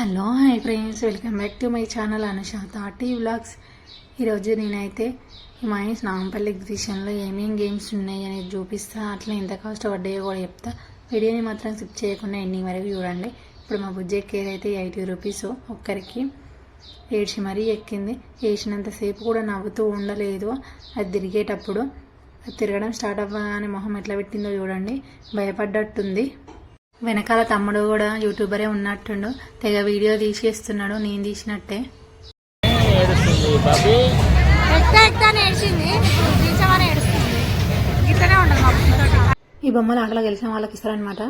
Hello hi friends. Welcome back to my channel Anusha thirty vlogs. ఈరోజు నేనైతే mines Nampally ఎగ్జిబిషన్లో ఏమేమి గేమ్స్ ఉన్నాయి అనేది చూపిస్తా. అట్లా ఎంత కాస్ట్ పడ్డాయో కూడా చెప్తా. వీడియోని మాత్రం స్కిప్ చేయకుండా ఎండింగ్ వరకు చూడండి. ఇప్పుడు మా బుజ్జి ఎక్కేది అయితే ఎయిటీ రూపీస్ ఒక్కరికి. ఏడ్చి మరీ ఎక్కింది. వేసినంతసేపు కూడా నవ్వుతూ ఉండలేదు. అది తిరిగేటప్పుడు. అది తిరగడం స్టార్ట్ అవ్వగానే మొహం ఎట్లా పెట్టిందో చూడండి. భయపడ్డట్టుంది. వెనకాల తమ్ముడు కూడా యూట్యూబరే ఉన్నట్టుండు. తెగ వీడియో తీసేస్తున్నాడు నేను తీసినట్టే. ఈ బొమ్మలు ఆటలో గెలిచిన వాళ్ళకి ఇస్తారనమాట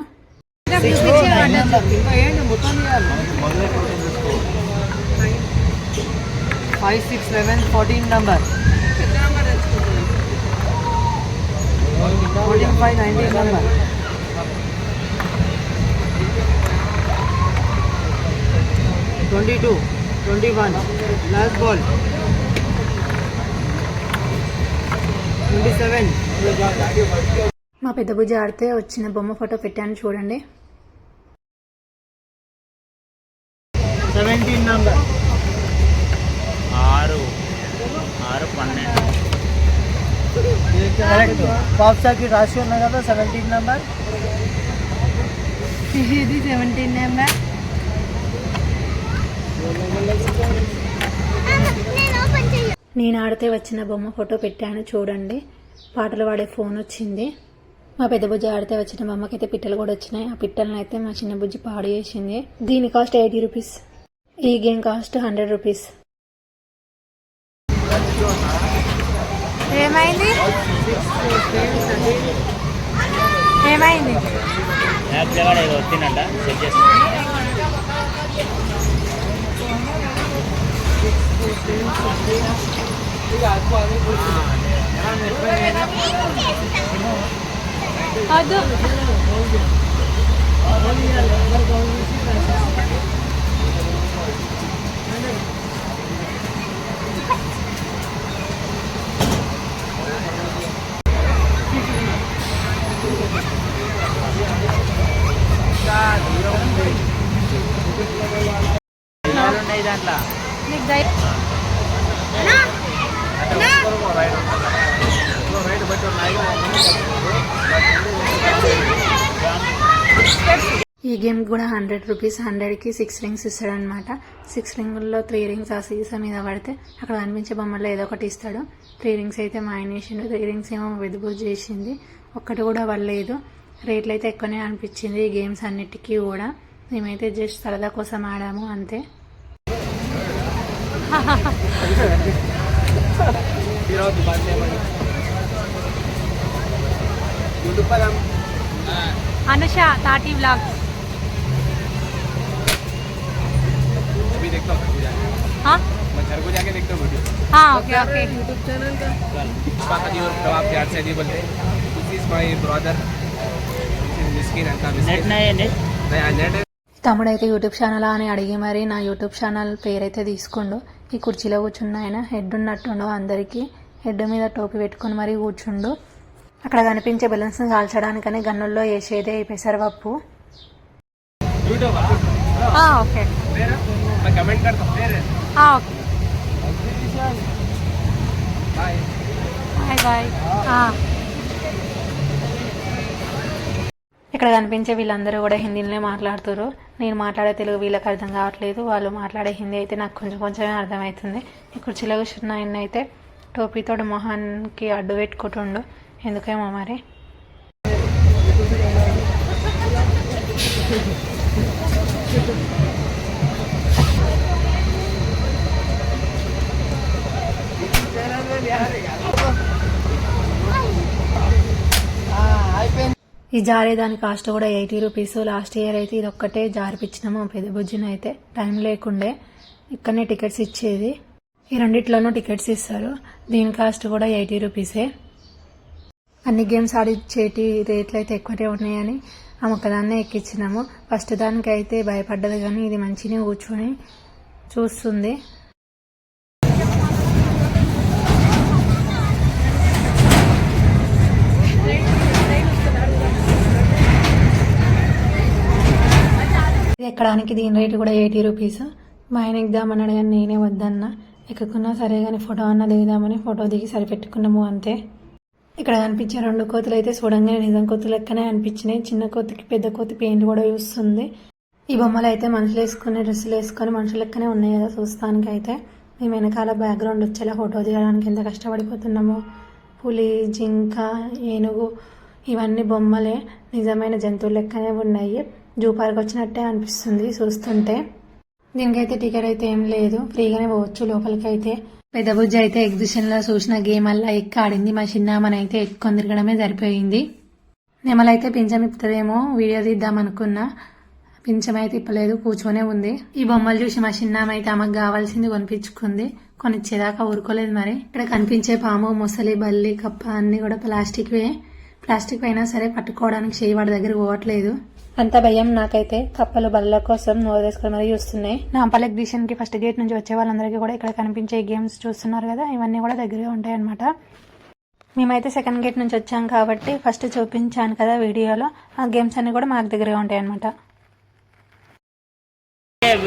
five six eleven fourteen number fourteen five nineteen number twenty two twenty one last ball twenty seven మా పెద్ద బుజ్జి ఆడితే వచ్చిన బొమ్మ ఫోటో పెట్టాను చూడండి. సెవెంటీన్ నంబర్ ఆరు ఆరు పన్నెండు. కరెక్ట్ పాప్సాకి రాసి ఉన్నాయి కదా సెవెంటీన్ నంబర్ ఇది సెవెంటీన్ నెంబర్ నేను ఆడితే వచ్చిన బొమ్మ ఫోటో పెట్టాను చూడండి. పాటలు పాడే ఫోన్ వచ్చింది. మా పెద్ద బుజ్జి ఆడితే వచ్చిన బొమ్మకైతే పిట్టలు కూడా వచ్చినాయి. ఆ పిట్టలను అయితే మా చిన్న బుజ్జి పాడు చేసింది. దీని కాస్ట్ ఎయిటీ రూపీస్. ఈ గేమ్ కాస్ట్ హండ్రెడ్ రూపీస్. ఏమైంది? ఏమైంది? ఉన్నాయి దాంట్లో నీకు దయ ఈ గేమ్ కూడా హండ్రెడ్ రూపీస్ హండ్రెడ్కి సిక్స్ రింగ్స్ ఇస్తాడనమాట సిక్స్ రింగుల్లో త్రీ రింగ్స్ ఆ సీసా మీద పడితే అక్కడ కనిపించే బొమ్మల్లో ఏదో ఒకటి ఇస్తాడు. త్రీ రింగ్స్ అయితే మా ఆయన వేసిండు త్రీ రింగ్స్ ఏమో వెదుబు చేసింది. ఒక్కటి కూడా పడలేదు. రేట్లు అయితే ఎక్కువనే అనిపించింది ఈ గేమ్స్ అన్నిటికీ కూడా. మేమైతే జస్ట్ సరదా కోసం ఆడాము అంతే. అనుష థర్టీ వ్లాగ్ अभी देखता हूँ घर को जाके हाँ मैं घर को जाके देखता हूँ वीडियो हाँ ओके ओके पुष्पा हदी और कबाब प्यार से हदी बोलते this is my brother Miskin अंका net Miskin నాయే నెట్ नहीं नेट తమ్ముడైతే యూట్యూబ్ ఛానల్ అని అడిగి మరి నా యూట్యూబ్ ఛానల్ పేరైతే తీసుకోండు ఈ కుర్చీలో కూర్చున్న ఆయన హెడ్ ఉన్నట్టుండు అందరికీ. హెడ్ మీద టోపీ పెట్టుకొని మరీ కూర్చుండు. అక్కడ కనిపించే బెలూన్స్ని కాల్చడానికని గన్నుల్లో వేసేదే ఈ పెసరపప్పు ఓకే. Bye bye. ఇక్కడ కనిపించే వీళ్ళందరూ కూడా హిందీలోనే మాట్లాడుతారు నేను మాట్లాడే తెలుగు వీళ్ళకి అర్థం కావట్లేదు. వాళ్ళు మాట్లాడే హిందీ అయితే నాకు కొంచెం కొంచెమే అర్థమవుతుంది ఈ కుర్చీలో కూర్చున్న ఆయన అయితే టోపీతో మొహానికి అడ్డు పెట్టుకుంటుండు. ఎందుకేమో మరి? ఈ జారే దాని కాస్ట్ కూడా ఎయిటీ రూపీస్. లాస్ట్ ఇయర్ అయితే ఇది ఒక్కటే జారిపించినాము పెద్ద బుజ్జిన అయితే. టైం లేకుండే ఇక్కడనే టికెట్స్ ఇచ్చేది. ఈ రెండిట్లోనూ టికెట్స్ ఇస్తారు. దీని కాస్ట్ కూడా ఎయిటీ రూపీసే. అన్ని గేమ్స్ ఆడిచ్చేటి రేట్లు అయితే ఎక్కువనే ఉన్నాయని ఆ ఒక్కదాన్నే ఎక్కించినాము ఫస్ట్ దానికైతే భయపడ్డది కానీ ఇది మంచిగా కూర్చొని చూస్తుంది ఇది ఎక్కడానికి దీని రేటు కూడా ఎయిటీ రూపీస్. మా ఆయన ఎగ్దామని కానీ నేనే వద్దన్నా. ఎక్కకున్నా సరే కానీ ఫోటో అన్న దిగుదామని ఫోటో దిగి సరిపెట్టుకున్నాము అంతే. ఇక్కడ కనిపించే రెండు కోతులు అయితే చూడంగానే నిజం కోతు లెక్కనే అనిపించినాయి. చిన్న కోతికి పెద్ద కోతి పెయింట్ కూడా చూస్తుంది. ఈ బొమ్మలు అయితే మనుషులు వేసుకుని డ్రెస్సులు వేసుకొని మనుషులు లెక్కనే ఉన్నాయి కదా చూస్తానికి అయితే మేము వెనకాల బ్యాక్గ్రౌండ్ వచ్చేలా ఫోటో దిగడానికి ఎంత కష్టపడిపోతున్నామో. పులి జింక ఏనుగు ఇవన్నీ బొమ్మలే. నిజమైన జంతువుల లెక్కనే ఉన్నాయి. జూ పార్క్ వచ్చినట్టే అనిపిస్తుంది చూస్తుంటే. దీనికైతే టికెట్ అయితే ఏం లేదు. ఫ్రీగానే పోవచ్చు లోపలికి అయితే పెద్ద బుజ్జి అయితే ఎగ్జిబిషన్లో చూసిన గేమ్ అలా ఎక్క ఆడింది. మా చిన్నామని అయితే ఎక్కువ తిరగడమే సరిపోయింది. నెమలైతే పింఛం ఇప్పుతుందేమో వీడియో తీద్దాం అనుకున్నా. పింఛం అయితే ఇప్పలేదు కూర్చొనే ఉంది. ఈ బొమ్మలు చూసి మా చిన్నమ్మ అయితే ఆమెకు కావాల్సింది కొనిపించుకుంది. కొనిచ్చేదాకా ఊరుకోలేదు మరి. ఇక్కడ కనిపించే పాము ముసలి బల్లి కప్ప అన్నీ కూడా ప్లాస్టిక్వే. ప్లాస్టిక్ అయినా సరే పట్టుకోవడానికి చేయి వాడి దగ్గర పోవట్లేదు. అంత భయం నాకైతే కప్పలు బల్ల కోసం నోరేసుకుని మరీ చూస్తున్నాయి. నా ఎగ్జిబిషన్కి ఫస్ట్ గేట్ నుంచి వచ్చే వాళ్ళందరికీ కూడా ఇక్కడ కనిపించే గేమ్స్ చూస్తున్నారు కదా ఇవన్నీ కూడా దగ్గరే ఉంటాయి అనమాట మేమైతే సెకండ్ గేట్ నుంచి వచ్చాం కాబట్టి ఫస్ట్ చూపించాను కదా వీడియోలో ఆ గేమ్స్ అన్ని కూడా మాకు దగ్గరే ఉంటాయి అనమాట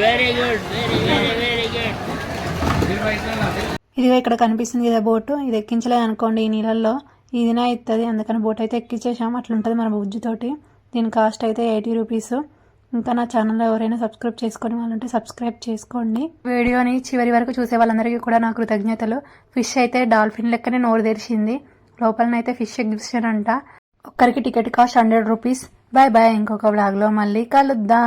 వెరీ గుడ్ ఇదిగో ఇక్కడ కనిపిస్తుంది కదా బోటు ఇది ఎక్కించలేదు అనుకోండి ఈ నీళ్ళల్లో. ఇదినా ఇస్తుంది అందుకని బోట్ అయితే ఎక్కించేసాం అట్లుంటుంది మన బుజ్జితోటి దీని కాస్ట్ అయితే ఎయిటీ రూపీస్. ఇంకా నా ఛానల్లో ఎవరైనా సబ్స్క్రైబ్ చేసుకొని వాళ్ళంటే సబ్స్క్రైబ్ చేసుకోండి. వీడియోని చివరి వరకు చూసే వాళ్ళందరికీ కూడా నా కృతజ్ఞతలు. ఫిష్ అయితే డాల్ఫిన్ లెక్కనే నోరు తెరిచింది. లోపలనైతే ఫిష్ ఎగ్జిబిషన్ అంట. ఒక్కరికి ticket cost hundred rupees. Bye bye ఇంకొక వ్లాగ్లో మళ్ళీ కలుద్దాం.